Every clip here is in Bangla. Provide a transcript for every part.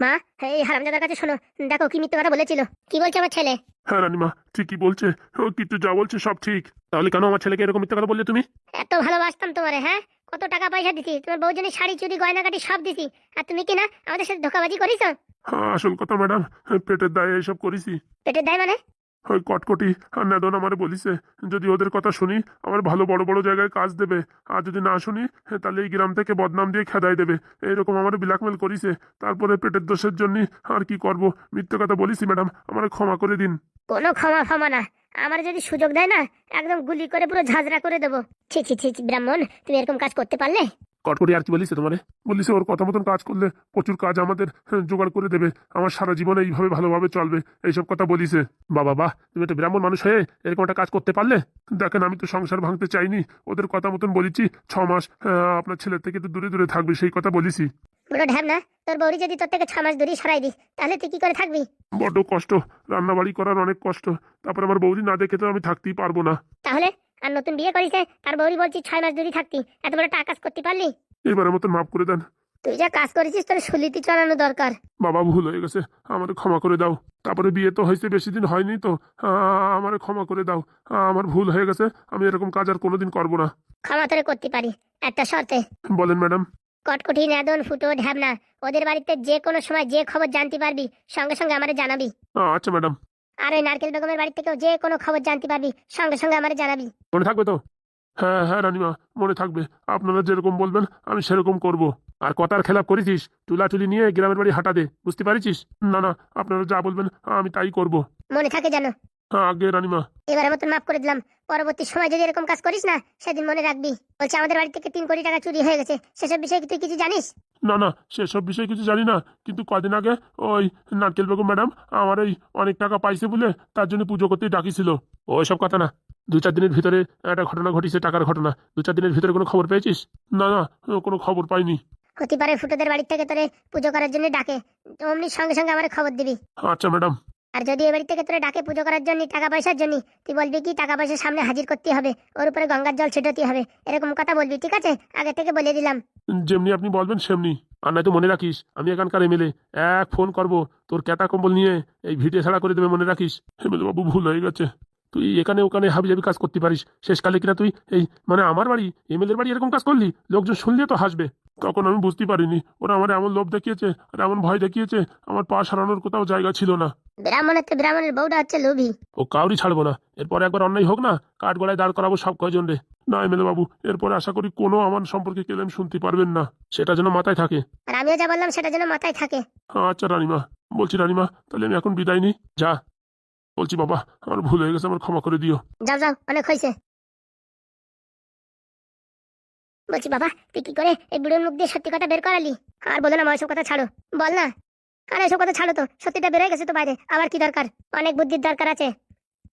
মা এই হারামজাদার কাছে শোনো। দেখো কি মিথ্যে কথা বলেছিল। কি বলছে আমার ছেলে? হ্যাঁ রানিমা ঠিকই বলছে। ও কিন্তু যা বলছে সব ঠিক। তাহলে কেন আমার ছেলেকে এরকম মিথ্যে কথা বললে তুমি? এত ভালোবাসতাম তোমারে হ্যাঁ? কত টাকা পয়সা দিছি। তোমার বউজনী শাড়ি চুড়ি গয়নাগাটি সব দিছি। আর তুমি কি না আমাদের সাথে ধোকাবাজি করিস হ্যাঁ আসল কথা ম্যাডাম। পেটের দায়ে এসব করেছি। পেটের দায় মানে? ওই কটকটি নেদন আমার বলিছে যদি ওদের কথা শুনি আমার ভালো বড় বড় জায়গায় কাজ দেবে। আর যদি না শুনি তাহলে এই গ্রাম থেকে বদনাম দিয়ে খেদাই দেবে। এইরকম আমার ব্ল্যাকমেল করিছে। তারপরে পেটের দোষের জন্য আর কি করব? মিথ্যে কথা বলিছি ম্যাডাম। আমার ক্ষমা করে দিন। কোনো ক্ষমা ক্ষমা না। আমার যদি সুযোগ দেয় না একদম গুলি করে পুরো ঝাঁঝরা করে দেবো। ছি ছি ছি, ব্রাহ্মণ তুমি এরকম কাজ করতে পারলে? কটকটি আর কি বলিছে তোমারে? বলিছে ওর কথা মতন কাজ করলে প্রচুর কাজ আমাদের জোগাড় করে দেবে। আমার সারা জীবনে এইভাবে ভালোভাবে চলবে। এইসব কথা বলিছে বাবা বাহ তুমি একটা ব্রাহ্মণ মানুষ হয়ে এরকম একটা কাজ করতে পারলে? দেখেন আমি তো সংসার ভাঙতে চাইনি। ওদের কথা মতন বলেছি ছ মাস আপনার ছেলের থেকে তো দূরে দূরে থাকবে সেই কথা বলেছি বলো ঢ্যাব না তোর বৌরি যদি তোর থেকে ছ মাস দূরে সরাই দিস তাহলে তুই কি করে থাকবি? বড্ড কষ্ট রান্নাবাড়ি করার অনেক কষ্ট। তারপর আমার বৌদি না দেখে তো আমি থাকতেই পারব না। তাহলে? আর নতুন বিয়ে করিছে তার বৌরি বলছি ছয় মাস দূরে থাকতি। এত বড় টাকা কাজ করতে পারলি? এবারের মতন মাফ করে দেন। তুই যা কাজ করেছিস তোর সুলিতি চালানো দরকার। বাবা ভুল হয়ে গেছে। আমাদের ক্ষমা করে দাও। তারপরে বিয়ে তো হয়েছে বেশি দিন হয়নি তো। আমার ক্ষমা করে দাও। আমার ভুল হয়ে গেছে। আমি এরকম কাজ আর কোনোদিন করব না। ক্ষমা তোরে করতে পারি একটা শর্তে। বলেন ম্যাডাম। কটকটি নেদন ফুটো ঢ্যাবনা ওদের বাড়িতে যে কোনো সময় যে খবর জানতে পারবি সঙ্গে সঙ্গে আমারে জানাবি। আচ্ছা ম্যাডাম। আর ওই নারকেল বেগমের বাড়ি থেকেও যে কোনো খবর জানতে পারবি সঙ্গে সঙ্গে আমারে জানাবি। মনে থাকবে তো? হ্যাঁ হ্যাঁ রানিমা মনে থাকবে। আপনারা যেরকম বলবেন আমি সেরকম করব। আর কথার খেলাপ করেছিস তুলা তুলি নিয়ে গ্রামের বাড়ি হাঁটা দে বুঝতে পারিছিস? না না আপনারা যা বলবেন আমি তাই করব। মনে থাকে জানো আগে রানিমা। এবারের মতন মাফ করে দিলাম। পরবর্তী সময় যদি এরকম কাজ করিস না সেদিন মনে রাখবি। বলছে আমাদের বাড়ি থেকে তিন কোটি টাকা চুরি হয়ে গেছে। সেসব বিষয়ে তুই কিছু জানিস? না না সেসব বিষয়ে কিছু জানি না। কিন্তু কদিন আগে ওই নারকেল বেগম ম্যাডাম আমার এই অনেক টাকা পাইছে বলে তার জন্য পুজো করতে ডাকিছিল। ওইসব কথা না। দু চার দিনের ভিতরে একটা ঘটনা ঘটিছে টাকার ঘটনা। দু চার দিনের ভিতরে কোনো খবর পেয়েছিস? না না কোনো খবর পাইনি। হতে পারে ফুটোদের বাড়ি থেকে তোরে পুজো করার জন্য ডাকে। অমনি সঙ্গে সঙ্গে আমার খবর দিবি। আচ্ছা ম্যাডাম। আর যদি এ বাড়িতে থেকে ডাকে পুজো করার জন্য টাকা পয়সার জন্য তুই বলবি কি টাকা পয়সা সামনে হাজির করতে হবে, ওর উপরে গঙ্গার জল ছিটাতে হবে, এরকম কথা বলবি, ঠিক আছে? আগে থেকে বলে দিলাম। যেমনি আপনি বলবেন সেমনি। আর নয়তো মনে রাখিস, আমি এখানকার এমএলএ এক ফোন করব, তোর ক্যাটা কম্বল নিয়ে এই ভিটে ছাড়া করে দেবে মনে রাখিস। এমএলএ বাবু ভুল হয়ে গেছে। তুই এখানে ওখানে হাবি জাবি কাজ করতে পারিস। শেষকালে কিনা তুই এই মানে আমার বাড়ি এমএলএর বাড়ি এরকম কাজ করলি? লোকজন শুনলে তো হাসবে। তখন আমি বুঝতে পারিনি। ওরা আমার এমন লোভ দেখিয়েছে আর এমন ভয় দেখিয়েছে আমার পা সারানোর কোথাও জায়গা ছিল না। ব্রাহ্মণের তো ব্রাহ্মণের বউটা হচ্ছে লোভী। ও কাউরি ছাড়বো না। এরপরে একবার অন্যায় হোক না কাঠ গলায় দাঁড় করাবো সব কয়জন রে। না এমএলএ বাবু এরপরে আশা করি কোনো আমার সম্পর্কে কেলেম শুনতে পারবেন না। সেটা যেন মাথায় থাকে। আর আমিও যা বললাম সেটা যেন মাথায় থাকে। আচ্ছা রানিমা। বলছি রানিমা তাহলে আমি এখন বিদায় নিই। যা। বলছি, বাবা, আমার ভুল হয়ে গেছে, আমার ক্ষমা করে দিও। যাও যাও, অনেক হয়েছে। বলছি, বাবা, তুই কি করে এই বুড়োর মুখ দিয়ে সত্যি কথা বের করালি? আর বলো না, মা কথা ছাড়ো। বল না। আর, এসব কথা ছাড়ো তো, সত্যিটা বেরোয় গেছে তো বাইরে। আবার কি দরকার? অনেক বুদ্ধির দরকার আছে।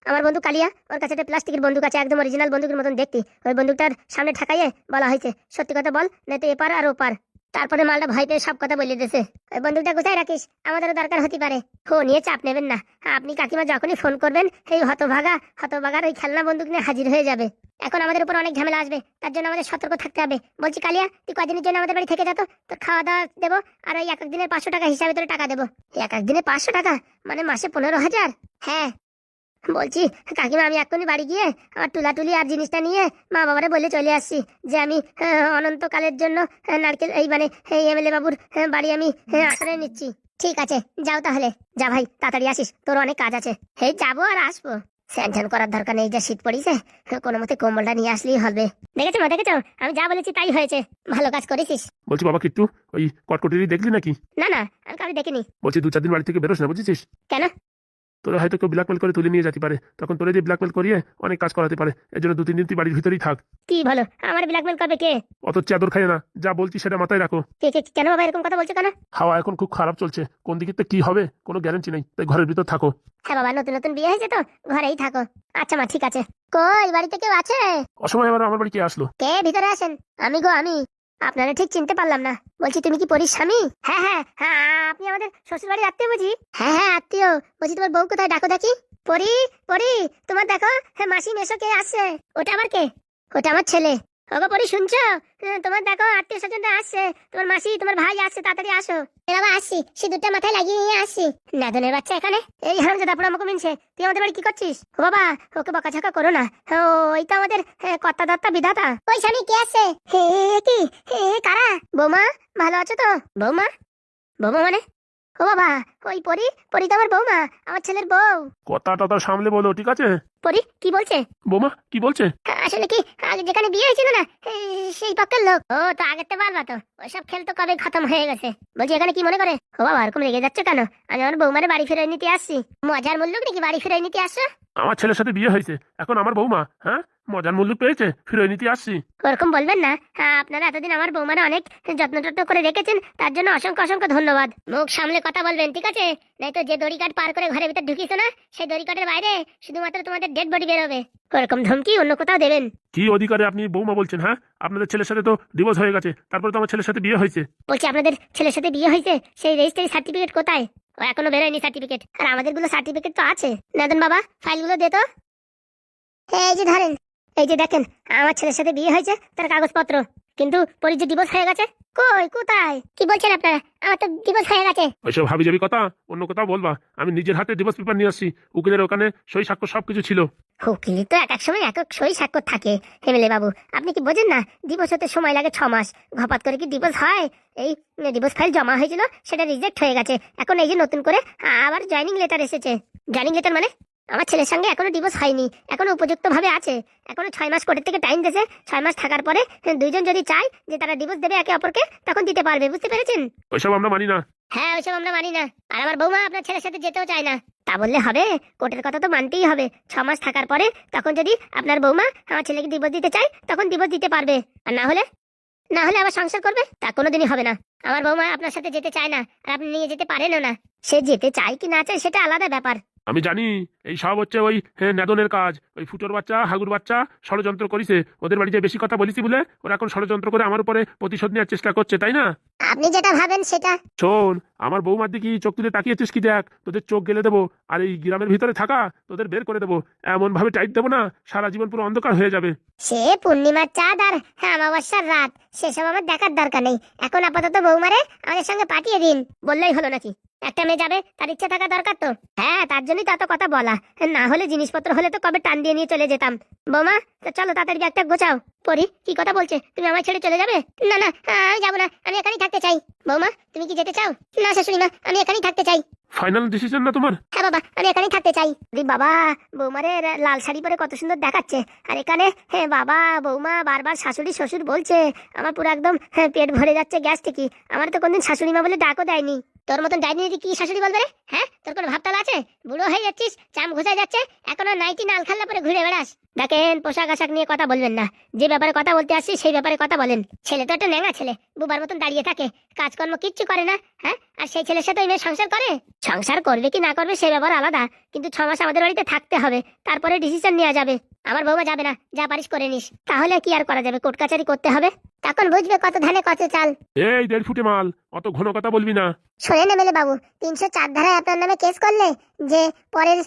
আমার বন্ধু কালিয়া, ওর কাছে একটা প্লাস্টিকের বন্দুক আছে, একদম অরিজিনাল বন্দুকের মতন দেখতে। ওই বন্দুকটার সামনে ঠাকাইয়ে বলা হয়েছে, সত্যি কথা বল, না তো এপার আর ওপার। তারপরে মালটা ভয় পেয়ে সব কথা বলে দিয়েছে। ওই বন্দুকটা কোথায় রাখিস? আমাদেরও দরকার হতে পারে। ফোন নিয়ে চাপ নেবেন না। আপনি কাকিমা যখনই ফোন করবেন এই হতভাগা, হতভাগার ওই খেলনা বন্দুক নিয়ে হাজির হয়ে যাবে। এখন আমাদের উপর অনেক ঝামেলা আসবে, তার জন্য আমাদের সতর্ক থাকতে হবে। বলছি, কালিয়া, তুই কদিনের জন্য আমাদের বাড়ি থেকে যা তো? তোর খাওয়া দাওয়া দেবো আর ওই এক এক দিনের পাঁচশো টাকা হিসাবে তোর টাকা দেবো। এক এক দিনে পাঁচশো টাকা? মানে মাসে পনেরো হাজার? হ্যাঁ বলছি কাকিমা আমি এক্ষুনি বাড়ি গিয়ে আমার টুলাটুলি আর জিনিসটা নিয়ে মা বাবারে বলে চলে আসছি যে আমি আহ, অনন্তকালের জন্য নারকেল এই মানে এই এমএলএ বাবুর বাড়ি আমি আশ্রয় নিচ্ছি। ঠিক আছে যাও তাহলে। যা ভাই তাড়াতাড়ি আসিস তোর অনেক কাজ আছে। এই যাব আর আসব। স্যান করার দরকার নেই যা শীত পড়িছে কোনো মতে কম্বলটা নিয়ে আসলেই হবে। দেখেছ মা দেখেছ? আমি যা বলেছি তাই হয়েছে। ভালো কাজ করেছিস। বলছি বাবা কিট্টু ওই কটকটিরি দেখলি নাকি? না না আমি কাউকে দেখিনি। বলছি দু চার দিন বাড়ি থেকে বেরোস না বুঝেছিস? কেন? তোরা হয়তো কেউ ব্ল্যাকমেল করে তুলে নিয়ে যেতে পারে। তখন তোরা দিয়ে ব্ল্যাকমেল করিয়ে অনেক কাজ করাতে পারে এর জন্য দু তিন দিন তুই বাড়ির ভিতরেই থাক। কি ভালো? আমার ব্ল্যাকমেল করবে কে? অত চাদর খাই না। যা বলছি সেটা মাথায় রাখো। কে কে কেন বাবা এরকম কথা বলছো কেন? হাওয়া এখন খুব খারাপ চলছে। কোন দিকে তো কি হবে কোনো গ্যারান্টি নেই। তাই ঘরের ভিতর থাকো। হ্যাঁ বাবা নতুন নতুন বিয়ে হয়েছে তো ঘরেই থাকো। আচ্ছা মা ঠিক আছে। কই বাড়িতে কেউ আছে? অসময় আবার আমার বাড়ি কে আসলো? কে ভিতরে আসেন? আমি গো আমি। আপনারা ঠিক চিনতে পারলাম না। বলছি, তুমি কি পরিস স্বামী? হ্যাঁ হ্যাঁ হ্যাঁ আপনি আমাদের শ্বশুর বাড়ির আত্মীয় বুঝি? হ্যাঁ হ্যাঁ আত্মীয়। বলছি, তোমার বউ কোথায়? ডাকো দেখি। পরি পরি, তোমার দেখো হ্যাঁ মাসি মেশো কে আসছে? ওটা আমার কে? ওটা আমার ছেলে। ওগো পরি শুনছো? হ্যাঁ, তোমার দেখো আত্মীয় স্বজনরা আসছে। তোমার মাসি তোমার ভাই আসছে তাড়াতাড়ি আসো। বাবা আসছি সিঁদুরটা মাথায় লাগিয়ে নিয়ে আসছি নাদনের বাচ্চা এখানে। এই হারাম জাদা পোড়া আমাকে মিনছে। তুই আমাদের বাড়ি কি করছিস? ও বাবা ওকে বকাঝকা করো না। ওই তো আমাদের কর্তা দত্তা বিধাতা। ওই স্বামী কে আছে? হে কি? হে কারা? বৌমা ভালো আছো তো? বৌমা? বৌমা মানে? ও বাবা ওই পরি পরি তো আমার বৌমা আমার ছেলের বউ। কথা টথা সামলে বলো ঠিক আছে? পরি কি বলছে? বোমা কি বলছে? আসলে কি আগে যেখানে বিয়ে হয়েছিল না সেই পক্ষের লোক। ও তো আগের তো পারবা তো ওইসব খেল তো কবে খতম হয়ে গেছে। বলছি এখানে কি মনে করে? ও বাবা এরকম রেগে যাচ্ছে কেন? আমি আমার বৌমারে বাড়ি ফিরে নিতে আসছি। মজার মূল্য নাকি বাড়ি ফিরে নিতে আসছো? আমার ছেলের সাথে বিয়ে হয়েছে এখন আমার বৌমা হ্যাঁ? মজার মূল্য পেয়েছে ফিরে নিতে আসছি। ওরকম বলবেন না। হ্যাঁ, আপনারা এতদিন আমার বৌমারা অনেক যত্ন টত্ন করে রেখেছেন তার জন্য অসংখ্য অসংখ্য ধন্যবাদ। মুখ সামলে কথা বলবেন ঠিক আছে? নাই তো যে দড়ি কাঠ পার করে ঘরের ভিতর ঢুকিস না সেই দড়ি কাঠের বাইরে শুধুমাত্র তোমাদের ডেড বডি বেরোবে। ওরকম ধমকি অন্য কোথাও দেবেন। কি অধিকারে আপনি বৌমা বলছেন হ্যাঁ? আপনাদের ছেলের সাথে তো ডিভোর্স হয়ে গেছে তারপরে তো আমার ছেলের সাথে বিয়ে হয়েছে। বলছি আপনাদের ছেলের সাথে বিয়ে হয়েছে সেই রেজিস্ট্রি সার্টিফিকেট কোথায়? ও এখনও বেরোয়নি সার্টিফিকেট আর আমাদেরগুলো সার্টিফিকেট তো আছে। নাদন বাবা ফাইলগুলো দে তো। এই যে ধরেন এই যে দেখেন আমার ছেলের সাথে বিয়ে হয়েছে তার কাগজপত্র। কিন্তু পরি যে ডিভোর্স হয়ে গেছে কই কোথায়? কি বলছেন আপনারা? আমার তো ডিভোর্স হয়ে গেছে। ওইসব হাবি যাবি কথা? অন্য কোথাও বলবা? আমি নিজের হাতে ডিভোর্স পেপার নিয়ে আসছি। উকিলের ওখানে সই সাক্ষ্য সবকিছু ছিল। উকিল তো এক এক সময় এক এক সই স্বাক্ষর থাকে হেমেলে বাবু। আপনি কি বোঝেন না ডিভোর্স হতে সময় লাগে ছ মাস। ঘপাত করে কি ডিভোর্স হয়? এই ডিভোর্স ফাইল জমা হয়েছিল সেটা রিজেক্ট হয়ে গেছে। এখন এই যে নতুন করে আবার জয়নিং লেটার এসেছে। জয়নিং লেটার মানে? আমার ছেলের সঙ্গে এখনও ডিভোর্স হয়নি এখনও উপযুক্ত ভাবে আছে এখনও ছয় মাস কোর্টের থেকে টাইম দিয়েছে ছয় মাস থাকার পরে দুইজন যদি চায় যে তারা ডিভোর্স দেবে একে অপরকে তখন দিতে পারবে বুঝতে পেরেছেন? ওইসব আমরা মানি না। হ্যাঁ ওইসব আমরা মানি না। আর আমার বৌমা আপনার ছেলের সাথে যেতেও চায় না। তা বললে হবে কোর্টের কথা তো মানতেই হবে। ছ মাস থাকার পরে তখন যদি আপনার বৌমা আমার ছেলেকে দিবস দিতে চায় তখন দিবস দিতে পারবে। আর না হলে না হলে আবার সংসার করবে তা কোনোদিনই হবে না। আমার বৌমা আপনার সাথে যেতে চায় না আর আপনি নিয়ে যেতে পারেনও না। সে যেতে চায় কি না চায় সেটা আলাদা ব্যাপার। আমি জানি এই সব হচ্ছে ওই হ্যাঁ, নেদনের কাজ। ওই ফুটোর বাচ্চা হাগুর বাচ্চা ষড়যন্ত্র করিছে। ওদের বাড়িতে বেশি কথা বলিছি বলে ওরা এখন ষড়যন্ত্র করে আমার উপরে প্রতিশোধ নেওয়ার চেষ্টা করছে তাই না? আপনি যেটা ভাবেন সেটা। শোন আমার বৌমার দিকে চোখ তুলে তাকিয়েছিস কি দেখ? তোদের চোখ গেলে দেবো আর এই গ্রামের ভিতরে থাকা তোদের বের করে দেবো। এমন ভাবে টাইট দেবো না সারা জীবন পুরো অন্ধকার হয়ে যাবে। সে পূর্ণিমার চাঁদ আর অমাবস্যার রাত সেসব আমার দেখার দরকার নেই। এখন আপাতত বৌমারে আমাদের সঙ্গে পাঠিয়ে দিন। বললেই হলো নাকি? একটা মেয়ে যাবে, তার ইচ্ছা থাকা দরকার তো। হ্যাঁ তার জন্যই তো এত কথা বলা। না হলে জিনিসপত্র হলে তো কবে টান দিয়ে নিয়ে চলে যেতাম। বোমা, তো চলো তাড়াতাড়ি একটা গোছাও। পরি, কি কথা বলছে? তুমি আমার ছেড়ে চলে যাবে? না না আমি যাব না, আমি এখানেই থাকতে চাই। বৌমা, তুমি কি যেতে চাও? না, শাশুড়ি মা, আমি এখানেই থাকতে চাই। ফাইনাল ডিসিশন না তোমার? হ্যাঁ বাবা আমি এখানেই থাকতে চাই। দি বাবা বৌমারে লাল শাড়ি পরে কত সুন্দর দেখাচ্ছে। আর এখানে হ্যাঁ বাবা বৌমা বারবার শাশুড়ি শ্বশুর বলছে আমার পুরো একদম হ্যাঁ, পেট ভরে যাচ্ছে গ্যাস থেকে। আমার তো কোনদিন শাশুড়ি মা বলে ডাকও দেয়নি। তোর মতন ডাইনি কি শাশুড়ি বলবে রে? হ্যাঁ তোর কোনো ভাবতাল আছে? বুড়ো হয়ে যাচ্ছিস চাম ঘুষায় যাচ্ছে এখনও নাইটি নাল খাল্লা পরে ঘুরে বেড়াস। দেখেন পোশাক আশাক নিয়ে কথা বলবেন না। যে ব্যাপারে কথা বলতে আসছি সেই ব্যাপারে কথা বলেন। ছেলে তো একটা ন্যাঙা ছেলে বুবার মতন দাঁড়িয়ে থাকে কাজকর্ম কিচ্ছু করে না হ্যাঁ? আর সেই ছেলের সাথে মেয়ে সংসার করে? সংসার করবে কি না করবে সে ব্যাপার আলাদা কিন্তু ছ মাস আমাদের বাড়িতে থাকতে হবে তারপরে ডিসিশন নেওয়া যাবে। আমার বৌমা যাবে না যা পারিস করে নিস। তাহলে কি আর করা যাবে কোর্ট কাচারি করতে হবে? তখন বুঝবে কত ধানে কত চাল। এই দেড় ফুটে মাল অত ঘন কথা বলবি না। শোনেন এমএলএ বাবু তিনশো চার ধারায় আপনার নামে কেস করলে যে পরের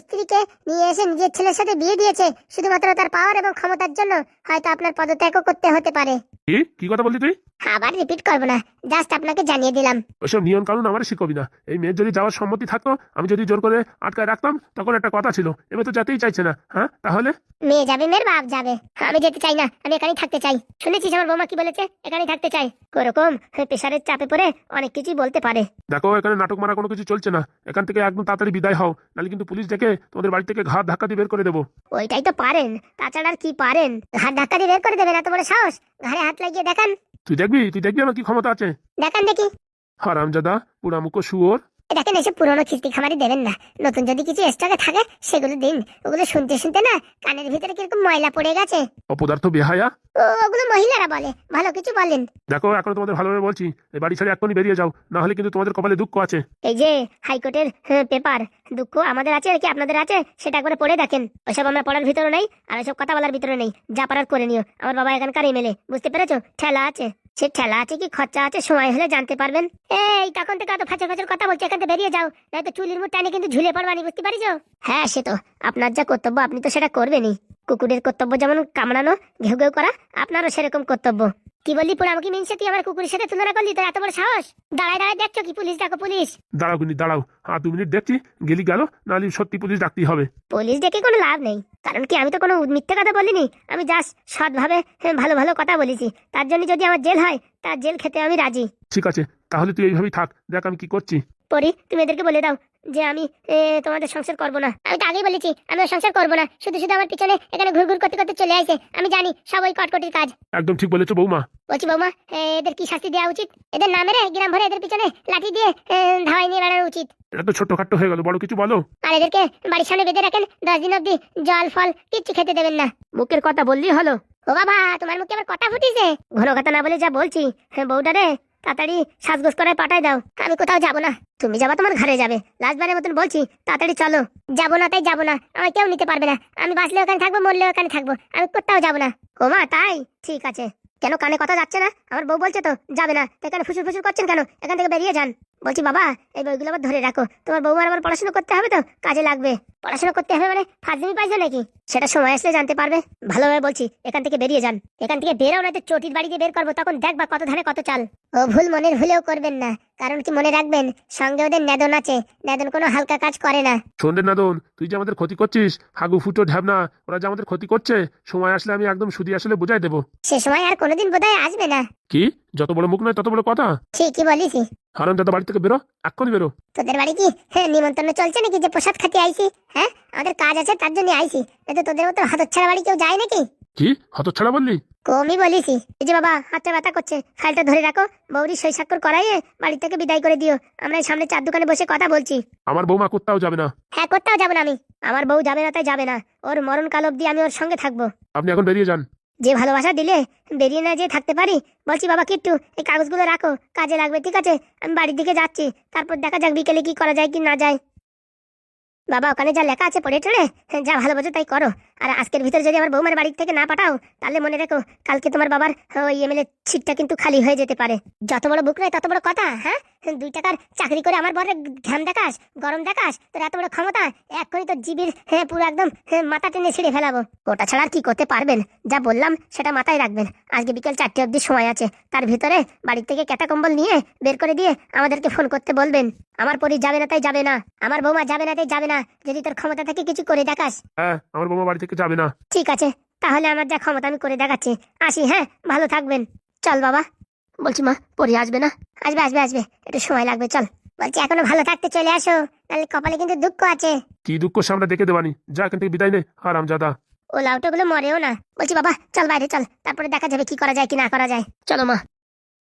স্ত্রীকে নিয়ে এসে নিজের ছেলের সাথে বিয়ে দিয়েছে শুধুমাত্র তার পাওয়ার এবং ক্ষমতার জন্য হয়তো আপনার পদত্যাগও করতে হতে পারে। কি? কি কথা বললি তুই? আবার রিপিট করব না জাস্ট আপনাকে জানিয়ে দিলাম। ওইসব নিয়ম কানুন আমার শিখবি না। এই মেয়ের যদি যাওয়ার সম্মতি থাকতো আমি যদি জোর করে আটকায় রাখতাম তখন একটা কথা ছিল এবার তো যেতেই চাইছে না হ্যাঁ? তাহলে? মেয়ে যাবে মেয়ের বাপ যাবে। আমি যেতে চাই না আমি এখানেই থাকতে চাই। শুনেছিস আমার বৌমা কি বলেছে? এখানেই থাকতে চাই। ওরকম প্রেশারের চাপে পড়ে অনেক কিছুই বলতে পারে। দেখো এখানে নাটক মারা কোনো কিছু চলছে না। এখান থেকে একদম তাড়াতাড়ি বিদায় হও নাহলে কিন্তু পুলিশ ডেকে তোমাদের বাড়ি থেকে ঘাট ধাক্কা দিয়ে বের করে দেবো। ওইটাই তো পারেন তাছাড়া আর কি পারেন? হাত ধাক্কা দিয়ে বের করে দেবেন এত বড় সাহস? ঘাড়ে হাত লাগিয়ে দেখান। তুই দেখবি? তুই দেখবি আমার কি ক্ষমতা আছে? দেখান দেখি। হারামজাদা পুরামুখো শুয়োর দেখেন এসব পুরোনো খিস্তি খামারি দেবেন না। নতুন যদি কিছু স্টকে থাকে সেগুলো দিন। ওগুলো শুনতে শুনতে না কানের ভিতরে কীরকম ময়লা পড়ে গেছে। অপদার্থ বেহায়া? ও ওগুলো মহিলারা বলে। ভালো কিছু বলেন। দেখো এখন তোমাদের ভালোভাবে বলছি। এই বাড়ি ছেড়ে এখনই বেরিয়ে যাও না হলে কিন্তু তোমাদের কপালে দুঃখ আছে। এই যে হাইকোর্টের পেপার দুঃখ আমাদের আছে আর কি আপনাদের আছে সেটা একবারে পড়ে দেখেন। ওইসব আমরা পড়ার ভিতরে নেই আর ওইসব কথা বলার ভিতরে নেই। যা পারার করে নিও। আমার বাবা এখানকার এমএলএ বুঝতে পেরেছ? ঠেলা আছে। সে ঠেলা আছে কি খরচা আছে সময় হলে জানতে পারবেন। এই, তখন থেকে এত ফাঁচর ফাঁচর কথা বলছে, এখান থেকে বেরিয়ে যাও। নয়তো চুলির মুখ টানে কিন্তু ঝুলে পড়বানি, বুঝতে পারিস? হ্যাঁ সে তো। আপনার যা কর্তব্য, আপনি তো সেটা করবেনই। কুকুরের কর্তব্য যেমন কামড়ানো, ঘেউ ঘেউ করা, আপনারও সেরকম কর্তব্য। কি বললি পুরো আমাকে মিনসে তুই আমার কুকুরের সাথে তুলনা করলি? তোর এত বড় সাহস? দাঁড়ায় দাঁড়ায় দেখছ কি পুলিশ? ডাকো পুলিশ। দাঁড়াও কিন্তু দাঁড়াও। আর দু মিনিট দেখছি গেলি গেল নাহলে সত্যি পুলিশ ডাকতেই হবে। পুলিশ ডেকে কোনো লাভ নেই। কারণ কি আমি তো কোনো মিথ্যে কথা বলিনি। আমি জাস্ট সৎভাবে হ্যাঁ, ভালো ভালো কথা বলেছি। তার জন্য যদি আমার জেল হয় তার জেল খেতে আমি রাজি। ঠিক আছে তাহলে তুই এইভাবেই থাক। দেখ আমি কি করছি। পরে তুমি এদেরকে বলে দাও যে আমি তোমাদের সংসার করব না। আমি তো আগেই বলেছি আমি সংসার করব না। শুধু শুধু আমার পিছনে এখানে ঘুর ঘুর করতে করতে চলে আসে। আমি জানি সব ওই কটকটির কাজ। একদম ঠিক বলেছ বৌমা। বলছি বৌমা এদের কি শাস্তি দেওয়া উচিত? এদের নামে মেরে গ্রাম ভরে এদের পিছনে লাঠি দিয়ে ধাওয়াই নিয়ে বেড়ানো উচিত। এটা তো ছোট্টখাট্ট হয়ে গেল বড় কিছু বলো। আর এদেরকে বাড়ির সামনে বেঁধে রাখেন দশ দিন অব্দি জল ফল কিচ্ছু খেতে দেবেন না। মুখের কথা বললেই হলো। ও বাবা তোমার মুখে আবার কথা ফুটিছে? ঘন কথা না বলে যা বলছি। হ্যাঁ বউটা রে তাড়াতাড়ি সাজগোজ করে পাঠাই দাও। আমি কোথাও যাব না। তুমি যাবা তোমার ঘরে যাবে। লাস্টবারের মতন বলছি, তাড়াতাড়ি চলো। যাব না তাই যাব না। আমার কেউ নিতে পারবে না। আমি বাঁচলেও ওখানে থাকব, মরলে ওখানে থাকব। আমি কোথাও যাব না। ও মা, তাই? ঠিক আছে। কেন কানে কথা যাচ্ছে না? আমার বউ বলছে তো, যাবে না। এখানে ফুসুর ফুসুর করছেন কেন? এখান থেকে বেরিয়ে যান। বলছি, বাবা, এই বইগুলো আবার ধরে রাখো। তোমার বউ আবার পড়াশোনা করতে হবে তো? কাজে লাগবে। পড়াশোনা করতে হবে মানে ফাজলিমি পাইছো নাকি? সেটা সময় আসলে জানতে পারবে। ভালোভাবে বলছি, এখান থেকে বেরিয়ে যান। এখান থেকে বেরো না তো চটির বাড়ি দিয়ে বের করব। তখন দেখবা কত ধানে কত চাল। ও ভুল মনের ভুলেও করবেন না। কারণ কি মনে রাখবেন সঙ্গে ওদের নেদন আছে নেদন কোনো হালকা কাজ করে না। সন্ধ্যে নাদন তুই যে আমাদের ক্ষতি করছিস হাগু ফুটো ঢ্যাবনা ওরা যে আমাদের ক্ষতি করছে সময় আসলে আমি একদম সুদি আসলে বুঝাই দেবো। সে সময় আর কোনোদিন বোধহয় আসবে না। কি? যত বড় মুখ নয় তত বড় কথা? ঠিকই বলিসি? হারাম দাদা বাড়ি থেকে বেরো এক্ষুনি বেরো। তোদের বাড়ি কি? হ্যাঁ নিমন্ত্রণ চলছে নাকি যে প্রসাদ খাতে আইছি? হ্যাঁ আমাদের কাজ আছে তার জন্য আইছি। এতে তোদের মতো হাতছাড়া বাড়ি কেউ যায় নাকি? কি? হত ছাড়া বললি? কমই বলিসি এই যে বাবা হাতটা ব্যথা করছে ফাইলটা ধরে রাখো বৌরি সই স্বাক্ষর করাইয়ে বাড়ি থেকে বিদায় করে দিও। আমরা সামনে চার দোকানে বসে কথা বলছি। আমার বৌমা কোথাও যাবে না। হ্যাঁ কোথাও যাব না আমি। আমার বউ যাবে না তাই যাবে না। ওর মরণ কাল অব্দি আমি ওর সঙ্গে থাকব। আপনি এখন বেরিয়ে যান। যে ভালোবাসা দিলে বেরিয়ে না যে থাকতে পারি বলছি বাবা কিট্টু এই কাগজগুলো রাখো কাজে লাগবে ঠিক আছে? আমি বাড়ির দিকে যাচ্ছি তারপর দেখা যাক বিকেলে কি করা যায় কি না যায়। বাবা ওখানে যা লেখা আছে পড়ে টড়ে যা ভালো বোঝো তাই করো। আর আজকের ভিতরে যদি আমার বৌমার বাড়ি থেকে না পাঠাও তাহলে মনে রেখো কালকে তোমার বাবার ওই এমএলএ সিটটা কিন্তু খালি হয়ে যেতে পারে। যত বড় বুক নয় তত বড় কথা হ্যাঁ? দুই টাকার চাকরি করে আমার বরে ঘাম দেখাস গরম দেখাস তোর এত বড় ক্ষমতা এক্ষুনি তোর জিবির হ্যাঁ পুরো একদম হ্যাঁ, মাথা টেনে ছিঁড়ে ফেলাবো। ওটা ছাড়া আর কি করতে পারবেন? যা বললাম সেটা মাথায় রাখবেন। আজকে বিকেল চারটে অবধি সময় আছে। তার ভিতরে বাড়ি থেকে ক্যাটা কম্বল নিয়ে বের করে দিয়ে আমাদেরকে ফোন করতে বলবেন। আমার পরি যাবে না তাই যাবে না। আমার বৌমা যাবে না তাই যাবে না। যদি তোর ক্ষমতা থেকে কিছু করে দেখাস। হ্যাঁ আমার বৌমা বাড়ি থেকে যাবে না। ঠিক আছে তাহলে আমার যা ক্ষমতা আমি করে দেখাচ্ছি। আসি হ্যাঁ ভালো থাকবেন। চল বাবা। বলছি মা পরি আসবে না? আসবে আসবে আসবে। একটু সময় লাগবে চল। বলছি এখনও ভালো থাকতে চলে আসো। তাহলে কপালে কিন্তু দুঃখ আছে। কি দুঃখ সামনে দেখে দেবানি। যা এখান থেকে বিদায় নে হারাম জাদা ও লাউটোগুলো মরেও না। বলছি বাবা চল বাইরে চল। তারপরে দেখা যাবে কি করা যায় কি না করা যায়। চলো মা।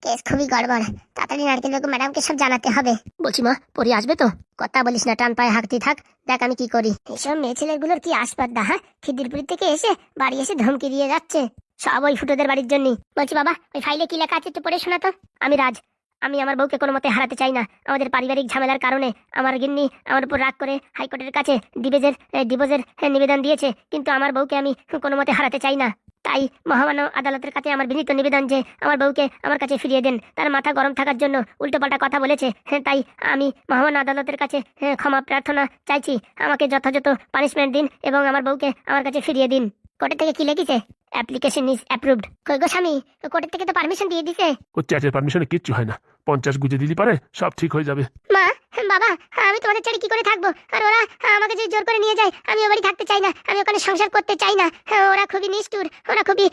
কেস খুবই গড়বড়। তাড়াতাড়ি নারকেল বেগম ম্যাডামকে সব জানাতে হবে। বলছি মা পরি আসবে তো? কথা বলিস না টান পায়ে হাঁকতে থাক। দেখ আমি কি করি। এইসব মেয়ে ছেলেগুলোর কি আসপাদ্দা হ্যাঁ? খিদিরপুরি থেকে এসে বাড়ি এসে ধমকি দিয়ে যাচ্ছে। সব ওই ফুটোদের বাড়ির জন্য বলছি বাবা ওই ফাইলে কি লেখা আছে একটু পড়ে শোনা তো। আমি রাজ। আমি আমার বউকে কোনো মতে হারাতে চাই না। আমাদের পারিবারিক ঝামেলার কারণে আমার গিন্নি আমার উপর রাগ করে হাইকোর্টের কাছে ডিভোজের ডিভোজের নিবেদন দিয়েছে। কিন্তু আমার বউকে আমি কোনো মতে হারাতে চাই না। তাই মহামান্য আদালতের কাছে আমার বিনীত নিবেদন যে আমার বউকে আমার কাছে ফিরিয়ে দেন। তার মাথা গরম থাকার জন্য উল্টোপাল্টা কথা বলেছে। হ্যাঁ তাই আমি মহামান্য আদালতের কাছে হ্যাঁ, ক্ষমা প্রার্থনা চাইছি। আমাকে যথাযথ পানিশমেন্ট দিন এবং আমার বউকে আমার কাছে ফিরিয়ে দিন। কোর্টের থেকে কি লেগেছে? Application is approved. কই গো স্বামী কোর্টের থেকে তো পারমিশন দিয়ে দিছে। ওর চ্যাচের পারমিশনে কিচ্ছু হয় না। পঞ্চাশ গুজে দিলি পারে সব ঠিক হয়ে যাবে। মা বাবা আমি তোমাদের ছেড়ে কি করে থাকব? আর ওরা আমাকে যে জোর করে নিয়ে যায় আমি ও বাড়ি থাকতে চাই না আমি ওখানে সংসার করতে চাই না। ওরা খুবই নিষ্ঠুর ওরা খুবই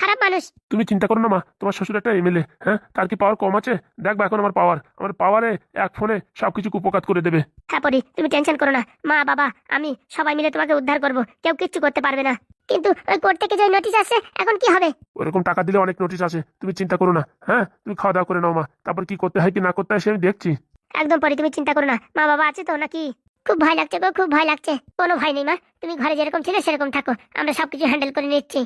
খারাপ মানুষ। তুমি চিন্তা করো না মা তোমার শ্বশুর একটা এমএলএ হ্যাঁ? তার কি পাওয়ার কম আছে? দেখবা এখন আমার পাওয়ার আমার পাওয়ারে এক ফোনে সবকিছু কুপকাত করে দেবে। হ্যাঁ পরি তুমি টেনশন করো না। মা বাবা আমি সবাই মিলে তোমাকে উদ্ধার করব কেউ কিচ্ছু করতে পারবে না। কিন্তু ওই কোর্ট থেকে যে নোটিশ আসছে এখন কি হবে? ওরকম টাকা দিলে অনেক নোটিশ আছে তুমি চিন্তা করো না হ্যাঁ? তুমি খাওয়া দাওয়া করে নাও মা তারপর কি করতে হয় কি না করতে হয় সে আমি দেখছি। একদম পরি তুমি চিন্তা করো না। মা বাবা আছে তো নাকি? খুব ভয় লাগছে গো খুব ভয় লাগছে। কোনো ভয় নেই মা। তুমি ঘরে যেরকম ছিলে সেরকম থাকো। আমরা সবকিছু হ্যান্ডেল করে নিচ্ছি।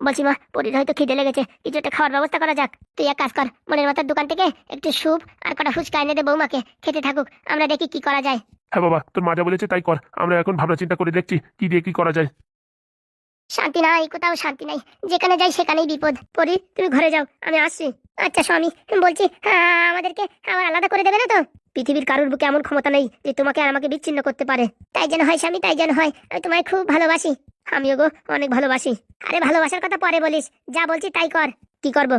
বলছি মা পরির হয়তো খিদে লেগেছে। কিছু একটা খাওয়ার ব্যবস্থা করা যাক। তুই এক কাজ কর মনের মাথার দোকান থেকে একটু স্যুপ আর কটা ফুচকা এনে দে বৌমাকে। খেতে থাকুক আমরা দেখি কি করা যায়। হ্যাঁ বাবা তোর মা যা বলেছে তাই কর। আমরা এখন ভাবনা চিন্তা করে দেখছি কি দিয়ে কি করা যায়। শান্তি নাই কোথাও শান্তি নাই। যেখানে যাই সেখানেই বিপদ। পরি তুমি ঘরে যাও আমি আসছি। আচ্ছা স্বামী বলছি আহ, আমাদেরকে আবার আলাদা করে দেবে না তো? পৃথিবীর কারোর বুকে এমন ক্ষমতা নেই যে তোমাকে আর আমাকে বিচ্ছিন্ন করতে পারে। তাই যেন হয়, স্বামী, তাই যেন হয়। আমি তোমায় খুব ভালোবাসি। আমিও গো, অনেক ভালোবাসি। আরে ভালোবাসার কথা পরে বলিস। যা বলছি তাই কর। কি করব?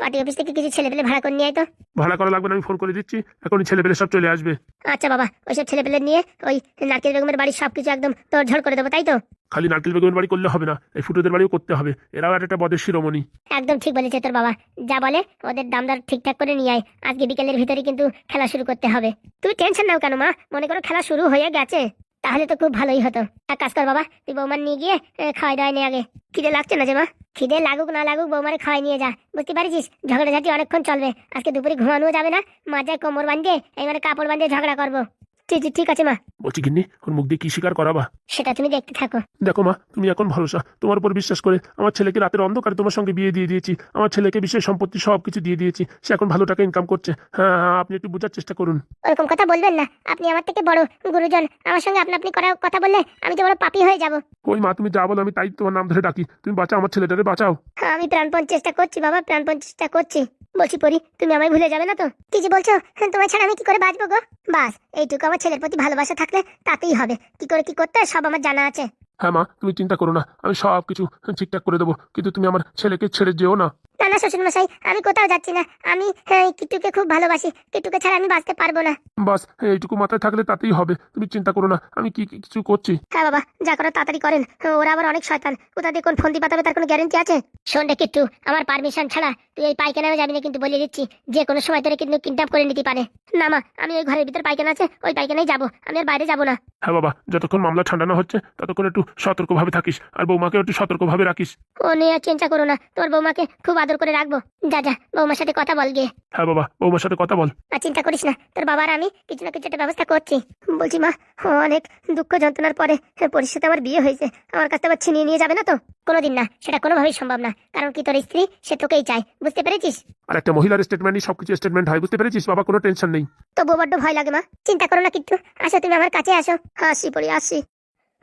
পার্টি অফিস থেকে কিছু ছেলে পেলে ভাড়া করে নিয়ে আয় তো। ভাড়া করা লাগবে না আমি ফোন করে দিচ্ছি। এখনই ছেলেপেলে সব চলে আসবে। আচ্ছা বাবা ওইসব ছেলে পেলে নিয়ে ওই নারকেল বেগমের বাড়ির সবকিছু একদম তোর ঝড় করে দেবো তাই তো? খালি নারকেল বেগুনের বাড়ি করলে হবে না এই ফুটোদের বাড়িও করতে হবে। এরাও একটা বদের শিরোমণি। একদম ঠিক বলেছে তোর বাবা। যা বলে ওদের দাম দর ঠিকঠাক করে নিয়ে আয়। আজকে বিকেলের ভিতরে কিন্তু খেলা শুরু করতে হবে। তুই টেনশন নাও কেন মা? মনে করো খেলা শুরু হয়ে গেছে। তাহলে তো খুব ভালোই হতো। এক কাজ কর বাবা, তুই বৌমার নিয়ে গিয়ে খাওয়াই দাওয়াই নিয়ে আগে। খিদে লাগছে না যে মা খিদে লাগুক না লাগুক, বৌমারে খাওয়াই নিয়ে যা। বুঝতে পারছিস? ঝগড়াঝাটি অনেকক্ষণ চলবে। আজকে দুপুরে ঘুমানো যাবে না। মাজায় কোমর বাঁধিয়ে, এইবারে কাপড় বাঁধিয়ে ঝগড়া করব। ঠিক ঠিক- ঠিক আছে মা। বলছি গিন্নি ওর মুখ দিয়ে কি স্বীকার করাবা? সেটা তুমি দেখতে থাকো। দেখো মা তুমি এখন ভরসা তোমার উপর বিশ্বাস করে আমার ছেলেকে রাতের অন্ধকারে তোমার সঙ্গে বিয়ে দিয়ে দিয়েছি। আমার ছেলেকে বিশেষ সম্পত্তি সব কিছু দিয়ে দিয়েছি। সে এখন ভালো টাকা ইনকাম করছে। হ্যাঁ হ্যাঁ, আপনি একটু বোঝার চেষ্টা করুন। ওরকম কথা বলবেন না। আপনি আমার থেকে বড় গুরুজন। আমার সঙ্গে আপনি আপনি করার কথা বললে আমি তো বড় পাপি হয়ে যাব। ওই মা তুমি যা বলো আমি তাই তোমার নাম ধরে ডাকি। তুমি বাঁচাও আমার ছেলেটারে বাঁচাও। আমি প্রাণপণ চেষ্টা করছি বাবা প্রাণপণ চেষ্টা করছি। বলছি পরি তুমি আমায় ভুলে যাবে না তো? কি যে বলছো? হ্যাঁ, তোমার ছাড়া আমি কি করে বাঁচবো গো? বাস এইটুকু আমার ছেলের প্রতি ভালোবাসা থাকলে তাতেই হবে। কি করে কি করতে সব আমার জানা আছে। হ্যাঁ মা তুমি চিন্তা করো না আমি সব কিছু ঠিকঠাক করে দেবো কিন্তু তুমি আমার ছেলেকে ছেড়ে যেও না। না না শ্বশুর মশাই আমি কোথাও যাচ্ছি না। আমি হ্যাঁ, কিট্টুকে খুব ভালোবাসি। কিট্টুকে ছাড়া আমি বাঁচতে পারব না। বাস এইটুকু মাথায় থাকলে তাতেই হবে। তুমি চিন্তা করো না আমি কি কি- কিছু করছি? হ্যাঁ বাবা যা করার তাড়াতাড়ি করেন। ওরা আবার অনেক শয়তান। কোথা দিয়ে কোন ফন্দি পাতাবে তার কোনো গ্যারেন্টি আছে? শোন রে কিট্টু আমার পারমিশন ছাড়া তুই এই পায়খানাও যাবি না কিন্তু বলে দিচ্ছি যে কোনো সময় তোরে কিন্তু কিডন্যাপ করে নিতে পারে। না মা আমি ওই ঘরের ভিতর পায়খানা আছে ওই পায়খানায় যাব আমি আর বাইরে যাব না। হ্যাঁ বাবা যতক্ষণ মামলা ঠান্ডা না হচ্ছে ততক্ষণ একটু সতর্কভাবে থাকিস আর বৌমাকে একটু সতর্কভাবে রাখিস। ও নিয়ে আর চিন্তা করো না তোর বৌমাকে খুব আদর করে রাখব। যা যা বৌমার সাথে কথা বল গিয়ে হ্যাঁ বাবা বৌমার সাথে কথা বল। আর চিন্তা করিস না তোর বাবার আমি কিছু না কিছু একটা ব্যবস্থা করছি। বলছি মা অনেক দুঃখ যন্ত্রণার পরে পরির সাথে আমার বিয়ে হয়েছে। আমার কাছে আবার ছিনিয়ে নিয়ে যাবে না তো? কোনোদিন না সেটা কোনোভাবেই সম্ভব না। কারণ কি তোর স্ত্রী সে তোকেই চায় বুঝতে পেরেছিস? আর একটা মহিলার স্টেটমেন্টই সবকিছু স্টেটমেন্ট হয় বুঝতে পেরেছিস বাবা? কোনো টেনশন নেই। তবু বড্ড ভয় লাগে মা। চিন্তা করো না কিট্টু। আসো তুমি আমার কাছে আসো। আসি পড়ি আসি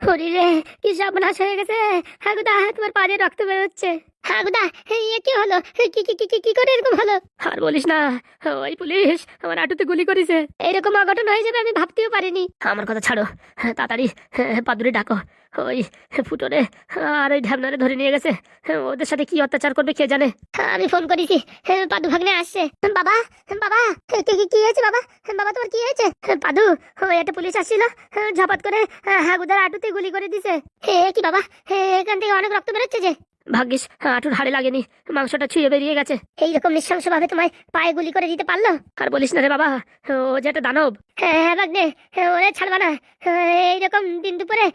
হরি রে কি সব সর্বনাশ হয়ে গেছে। হাগুদা তোমার পায়ে রক্ত বেরোচ্ছে। হাগুদা ইয়ে কি হলো? কি কি কি কি- করে এরকম হলো? আর বলিস না ওই পুলিশ আমার আটুতে গুলি করেছে। এরকম অঘটন হয়ে যাবে আমি ভাবতেও পারিনি। আমার কথা ছাড়ো তাড়াতাড়ি পাদুরি ডাকো। ওই ফুটোরে আর ওই ঢ্যাবনারে ধরে নিয়ে গেছে। ওদের সাথে কি অত্যাচার করবে কে জানে? আমি ফোন করেছি পাদু ভাগ্নে আসছে। বাবা বাবা কি হয়েছে বাবা? বাবা তোমার কি হয়েছে? পাদু ওই একটা পুলিশ আসছিল ঝপাত করে হাগুদার আটুতে গুলি করে দিছে। হে কি বাবা? হে এখান থেকে অনেক রক্ত বেরোচ্ছে যে। ভাগ্যিস আটুর হাড়ে লাগেনি মাংসটা ছুঁয়ে বেরিয়ে গেছে। এইরকম নৃশংস ভাবে তোমায় পায়ে গুলি করে দিতে পারল? আর বলিস না রে বাবা ও যে একটা দানব। হ্যাঁ হ্যাঁ ভাগ্নে ওরে ছাড়বা না। এইরকম দিন দুপুরে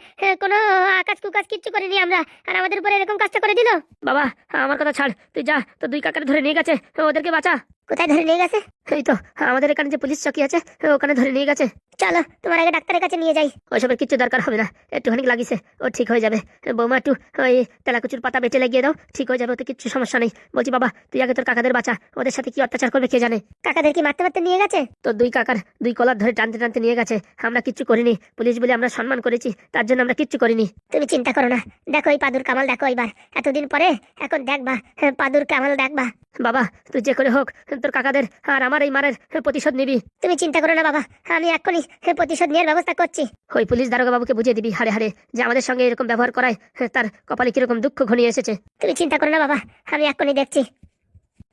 কোনো আকাশ কুকাশ কিচ্ছু করিনি আমরা আর আমাদের উপরে এরকম কাজটা করে দিল? বাবা আমার কথা ছাড় তুই যা তো দুই কাকার ধরে নিয়ে গেছে ওদেরকে বাঁচা। কোথায় ধরে নিয়ে গেছে? এই তো আমাদের এখানে যে পুলিশ চকি আছে ওখানে ধরে নিয়ে গেছে। চলো তোমার আগে ডাক্তারের কাছে নিয়ে যাই। ওইসবের কিচ্ছু দরকার হবে না। একটুখানি লাগিছে ও ঠিক হয়ে যাবে। বৌমা একটু ওই তেলাকুচুর পাতা বেটে লাগিয়ে দাও ঠিক হয়ে যাবে ওতে কিচ্ছু সমস্যা নেই। বলছি বাবা তুই আগে তোর কাকাদের বাঁচা ওদের সাথে কি অত্যাচার করবে কে জানে? কাকাদের কি মারতে মারতে নিয়ে গেছে? তোর দুই কাকার দুই কলার ধরে টানতে টানতে নিয়ে গেছে। আমরা কিচ্ছু করিনি। পুলিশ বলে আমরা সম্মান করেছি তার জন্য আমরা কিচ্ছু করিনি। তুমি চিন্তা করো না। দেখো এই পাদুর কামাল দেখো এবার এতদিন পরে এখন দেখবা হ্যাঁ, পাদুর কামাল দেখবা। বাবা তুই যে করে হোক তোর কাকাদের আর আমার এই মারের প্রতিশোধ নিবি। তুমি চিন্তা করো না বাবা। আমি এক্ষুনি হ্যাঁ, প্রতিশোধ নেওয়ার ব্যবস্থা করছি। ওই পুলিশ দারোগা বাবুকে বুঝিয়ে দিবি হারে হারে যে আমাদের সঙ্গে এরকম ব্যবহার করায় তার কপালে কীরকম দুঃখ ঘনিয়ে এসেছে। তুমি চিন্তা করো না বাবা। আমি এক্ষুনি দেখছি।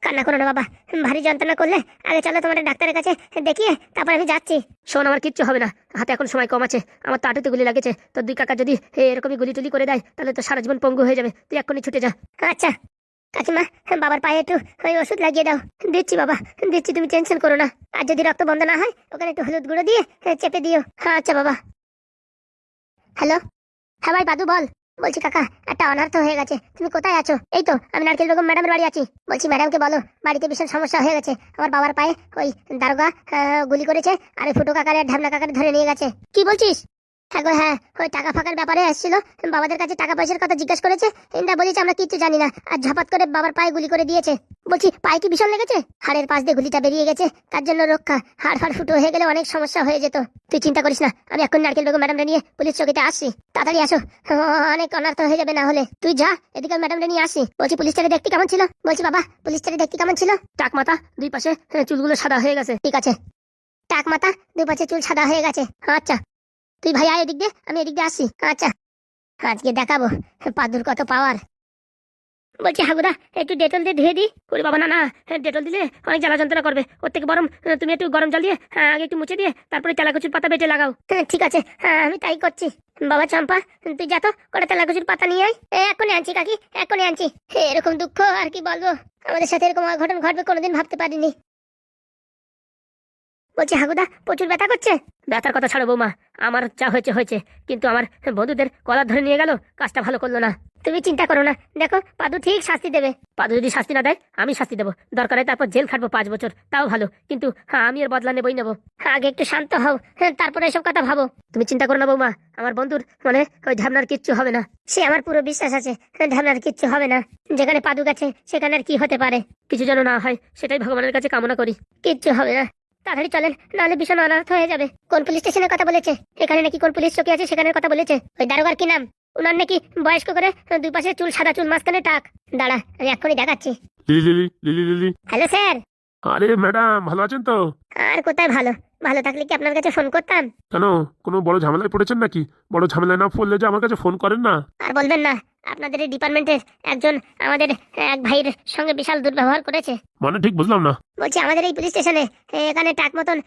কান্না করো না বাবা। ভারী যন্ত্রণা করলে আগে চলো তোমার ডাক্তারের কাছে দেখিয়ে তারপর আমি যাচ্ছি। শোন আমার কিচ্ছু হবে না। হাতে এখন সময় কম আছে। আমার তো আটুতে গুলি লাগেছে। তোর দুই কাকা যদি এরকমই গুলি টুলি করে দেয় তাহলে তো সারা জীবন পঙ্গু হয়ে যাবে। তুই এক্ষুনি ছুটে যা। আচ্ছা। কাকিমা বাবার পায়ে একটু ওই ওষুধ লাগিয়ে দাও। দিচ্ছি বাবা দিচ্ছি তুমি টেনশন করো না। আর যদি রক্ত বন্ধ না হয় ওখানে একটু হলুদ গুঁড়ো দিয়ে চেপে দিও। হ্যাঁ আচ্ছা বাবা। হ্যালো? হ্যাঁ ভাই বাদু বল। বলছি কাকা একটা অনার্থ হয়ে গেছে। তুমি কোথায় আছো? এই তো আমি নারকেল বেগম ম্যাডামের বাড়ি আছি। বলছি ম্যাডামকে বলো বাড়িতে ভীষণ সমস্যা হয়ে গেছে। আমার বাবার পায়ে ওই দারোগা আহ, গুলি করেছে আর ফুটো কাকারে ঢামনা কাকারে ধরে নিয়ে গেছে। কি বলছিস? গো হ্যাঁ ওই টাকা ফাঁকার ব্যাপারে এসেছিল। বাবাদের কাছে টাকা পয়সার কথা জিজ্ঞেস করেছে। ইন্দা বলেছে আমরা কিচ্ছু জানি না। আর ঝাপাত করে বাবার পায়ে গুলি করে দিয়েছে। বলছি পায়ে কি ভীষণ লেগেছে? হাড়ের পাশ দিয়ে গুলিটা বেরিয়ে গেছে। তার জন্য রক্ষা। হাড় ফাড় ফুটো হয়ে গেলে অনেক সমস্যা হয়ে যেত। তুই চিন্তা করিস না আমি এখন নারকেল বেগম ম্যাডামটা নিয়ে পুলিশ চৌকিতে আসছি। তাড়াতাড়ি আসো। অনেক অনার্থ হয়ে যাবে না হলে। তুই যা এদিকে ম্যাডামটা নিয়ে আসি। বলছি পুলিশ পুলিশটাকে দেখতে কেমন ছিল? বলছি বাবা পুলিশ পুলিশটাকে দেখতে কেমন ছিল? টাক মাথা দুই পাশে হ্যাঁ, চুলগুলো সাদা হয়ে গেছে। ঠিক আছে। টাক মাথা দুই পাশে চুল সাদা হয়ে গেছে। আচ্ছা। তুই ভাই আয় এদিক দিয়ে আমি এদিক দিয়ে আসছি। আচ্ছা আজকে দেখাবো পাদুর কত পাওয়ার বলছি হাগুদা একটু ডেটল দিয়ে ধুয়ে দিই। ওরে বাবা না না ডেটল দিলে অনেক জ্বালা যন্ত্রণা করবে। ওর থেকে বরং তুমি একটু গরম জল দিয়ে আগে একটু মুছে দিয়ে তারপরে তেলাকুচুর পাতা বেটে লাগাও। হ্যাঁ, ঠিক আছে হ্যাঁ আমি তাই করছি। বাবা চম্পা তুই যা তো কটা তেলাকুচুর পাতা নিয়ে আয়। এ, এক্ষুনি আনছি কাকি এক্ষুনি আনছি। এরকম দুঃখ আর কি বলব? আমাদের সাথে এরকম অঘটন ঘটবে কোনোদিন ভাবতে পারিনি। বলছি হাগুদা প্রচুর ব্যথা করছে? ব্যথার কথা ছাড়ো বৌমা আমার যা হয়েছে হয়েছে কিন্তু আমার বন্ধুদের কলার ধরে নিয়ে গেল কাজটা ভালো করল না। তুমি চিন্তা করো না দেখো পাদু ঠিক শাস্তি দেবে। পাদু যদি শাস্তি না দেয় আমি শাস্তি দেবো। দরকার হয় তারপর জেল খাটবো পাঁচ বছর তাও ভালো কিন্তু হ্যাঁ আমি এর বদলা নেবই নেব। আগে একটু শান্ত হও হ্যাঁ, তারপরে এসব কথা ভাবো। তুমি চিন্তা করো না বৌমা আমার বন্ধুর মানে ওই ঝামনার কিচ্ছু হবে না। সে আমার পুরো বিশ্বাস আছে ঢাবনার কিচ্ছু হবে না। যেখানে পাদু গেছে সেখানে আর কি হতে পারে? কিছু যেন না হয় সেটাই ভগবানের কাছে কামনা করি। কিচ্ছু হবে না। তাড়াতাড়ি চলেন নাহলে ভীষণ অনার্থ হয়ে যাবে। কোন পুলিশ স্টেশনের কথা বলেছে? এখানে নাকি কোন পুলিশ চোখে আছে সেখানের কথা বলেছে? ওই দারোগার কি নাম? উনার নাকি বয়স্ক করে দুই পাশে চুল সাদা চুল মাঝখানে টাক। দাঁড়া আমি এক্ষুনি দেখাচ্ছি। Lily Lily Lily Lily hello sir. আরে ম্যাডাম ভালো আছেন তো? আর কোথায় ভালো? ভালো থাকলে কি আপনার কাছে ফোন করতাম? কেন? কোনো বড় ঝামেলায় পড়েছেন নাকি? বড় ঝামেলায় না পড়লে যে আমার কাছে ফোন করেন না। আর বলবেন না আপনাদের এই ডিপার্টমেন্টের একজন আমাদের এক ভাইয়ের সঙ্গে বিশাল দুর্ব্যবহার করেছে। মানে ঠিক বুঝলাম না। বলছি আমাদের এই পুলিশ স্টেশনে এখানে টাক মতন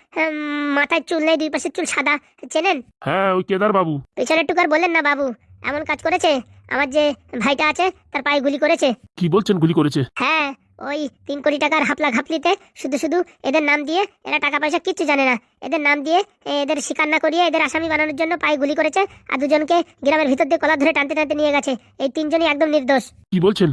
মাথায় চুল নেই দুই পাশের চুল সাদা চেনেন? হ্যাঁ ওই কেদার বাবু। পিছনের টুকার বললেন না বাবু এমন কাজ করেছে? আমার যে ভাইটা আছে তার পায়ে গুলি করেছে। কি বলছেন গুলি করেছে? হ্যাঁ ওই তিন কোটি টাকার হাপলা ঘাপলিতে শুধু শুধু এদের নাম দিয়ে এরা টাকা পয়সা কিচ্ছু জানে না। এদের নাম দিয়ে এদের শিকার না করিয়ে এদের আসামি বানানোর জন্য পায়ে গুলি করেছে আর দুজনকে গ্রামের ভিতর দিয়ে কলা ধরে টানতে টানতে নিয়ে গেছে। এই তিনজনই একদম নির্দোষ। কি বলছেন?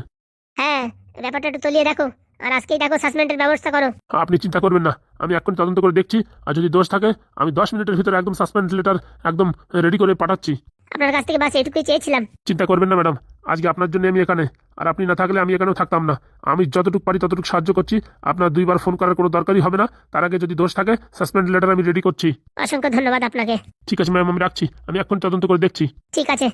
হ্যাঁ ব্যাপারটা একটু তলিয়ে দেখো আর আজকেই দেখো সাসপেন্ডের ব্যবস্থা করো। আপনি চিন্তা করবেন না আমি এখন তদন্ত করে দেখছি আর যদি দোষ থাকে আমি দশ মিনিটের ভিতরে একদম সাসপেন্ড লেটার একদম রেডি করে পাঠাচ্ছি। আপনার কাছ থেকে বাস এটুকুই চেয়েছিলাম। চিন্তা করবেন না ম্যাডাম আজকে আপনার জন্য আমি এখানে। আর আপনি না থাকলে আমি এখানেও থাকতাম না। আমি যতটুকু পারি ততটুকু সাহায্য করছি। আপনার দুইবার ফোন করার কোনো দরকারই হবে না। তার আগে যদি দোষ থাকে সাসপেন্ড লেটার আমি রেডি করছি। অসংখ্য ধন্যবাদ আপনাকে। ঠিক আছে ম্যাম আমি রাখছি। আমি এখন তদন্ত করে দেখছি। ঠিক আছে।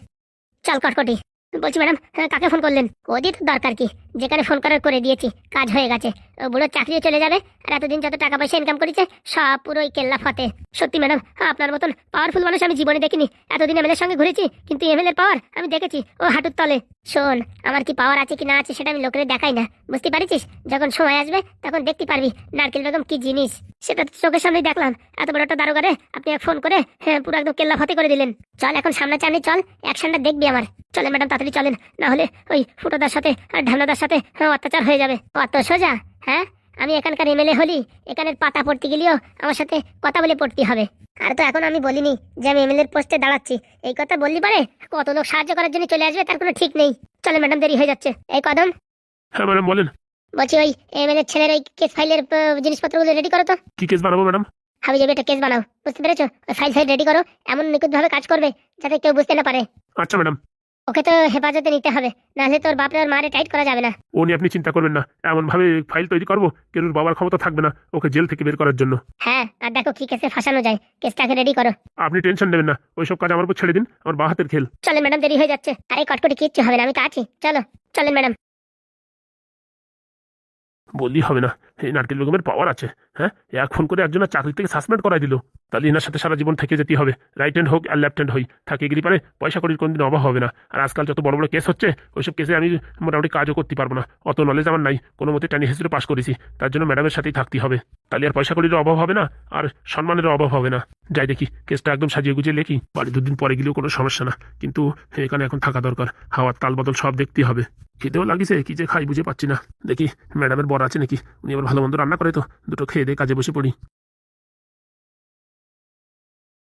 চল কটকটি। বলছি ম্যাডাম হ্যাঁ, কাকে ফোন করলেন? ওদের তো দরকার কি? যেখানে ফোন করার করে দিয়েছি কাজ হয়ে গেছে। ও বুড়ো চাকরিও চলে যাবে আর এতদিন যত টাকা পয়সা ইনকাম করেছে সব পুরোই কেল্লা ফতে। সত্যি ম্যাডাম আপনার মতন পাওয়ারফুল মানুষ আমি জীবনে দেখিনি। এতদিন এমএলএর সঙ্গে ঘুরেছি কিন্তু এমএলএর পাওয়ার আমি দেখেছি ও হাঁটুর তলে। শোন আমার কি পাওয়ার আছে কি না আছে সেটা আমি লোকের দেখাই না। বুঝতে পারিস যখন সময় আসবে তখন দেখতে পারবি নারকেল বেগম কি জিনিস। সেটা তো চোখের সামনেই দেখলাম। এত বড় একটা দারোগারে আপনি এক ফোন করে হ্যাঁ পুরো একদম কেল্লা ফতে করে দিলেন। চল এখন সামনে চামনি চল অ্যাকশনটা দেখবি আমার। চলেন ম্যাডাম তাড়াতাড়ি চলেন না হলে ওই ফুটোদার সাথে আর ঢামনাদার সাথে অত্যাচার হয়ে যাবে। অত সোজা হ্যাঁ? আমি এখানকার এমএলএ হলি এখানের পাতা পড়তে গেলেও আমার সাথে কথা বলে পড়তে হবে। আর তো এখন আমি বলিনি যে আমি এমএলএর পোস্টে দাঁড়াচ্ছি। এই কথা বললি পারে? কত লোক সাহায্য করার জন্য চলে আসবে তার কোনো ঠিক নেই। চলে ম্যাডাম দেরি হয়ে যাচ্ছে। এই কদম। হ্যাঁ ম্যাডাম বলেন। বলছি ওই এমএলএ ছেলের এই কেস ফাইলের জিনিসপত্রগুলো রেডি করো তো। কি কেস বানাবো ম্যাডাম? হাবি যাবে একটা কেস বানাও বুঝতে পেরেছ? ফাইল ফাইল রেডি করো এমন নিখুঁতভাবে কাজ করবে যাতে কেউ বুঝতে না পারে। আচ্ছা ম্যাডাম। ওকে তো হেফাজতে নিতে হবে নাহলে তোর বাপরে ওর মারে টাইট করা যাবে না। ও নিয়ে আপনি চিন্তা করবেন না এমন ভাবে ফাইল তৈরি করব কেউ বাবার ক্ষমতা থাকবে না ওকে জেল থেকে বের করার জন্য। হ্যাঁ আর দেখো কি কেসে ফাঁসানো যায় কেসটাকে রেডি করো। আপনি টেনশন নেবেন না ওইসব কাজ আমার উপর ছেড়ে দিন আমার বা হাতের খেল। চলেন ম্যাডাম দেরি হয়ে যাচ্ছে। আরে কটকটি কিচ্ছু হবে না আমি তো আছি। চলো চলেন ম্যাডাম। বললেই হবে না। এই নারকেল বেগমের পাওয়ার আছে হ্যাঁ? এক ফোন করে একজনের চাকরি থেকে সাসপেন্ড করাই দিল। তাহলে এনার সাথে সারা জীবন থেকে যেতে হবে। রাইট হ্যান্ড হোক আর লেফট হ্যান্ড হই। থাকে গেলে পারে, পয়সা করির কোনদিন অভাব হবে না। আর আজকাল যত বড় বড় কেস হচ্ছে, ওইসব কেসে আমি মোটামুটি কাজও করতে পারব না। অত নলেজ আমার নাই। কোনো মতে টানি হেসে পাস করেছি। তার জন্য ম্যাডামের সাথেই থাকতে হবে। তাহলে আর পয়সা করির অভাব হবে না, আর সম্মানেরও অভাব হবে না। যাই দেখি কেসটা একদম সাজিয়ে গুজিয়ে লেখি। বাড়ি দুদিন পরে গেলেও কোনো সমস্যা না। কিন্তু এখানে এখন থাকা দরকার। হাওয়ার তাল বদল সব দেখতে হবে। খেতেও লাগিছে, কি যে খাই বুঝে পাচ্ছি না। দেখি, ম্যাডামের বড় আছে নাকি? উনি আবার ভালো মন্দ রান্না করে তো। দুটো খেয়ে দিয়ে কাজে বসে পড়ি।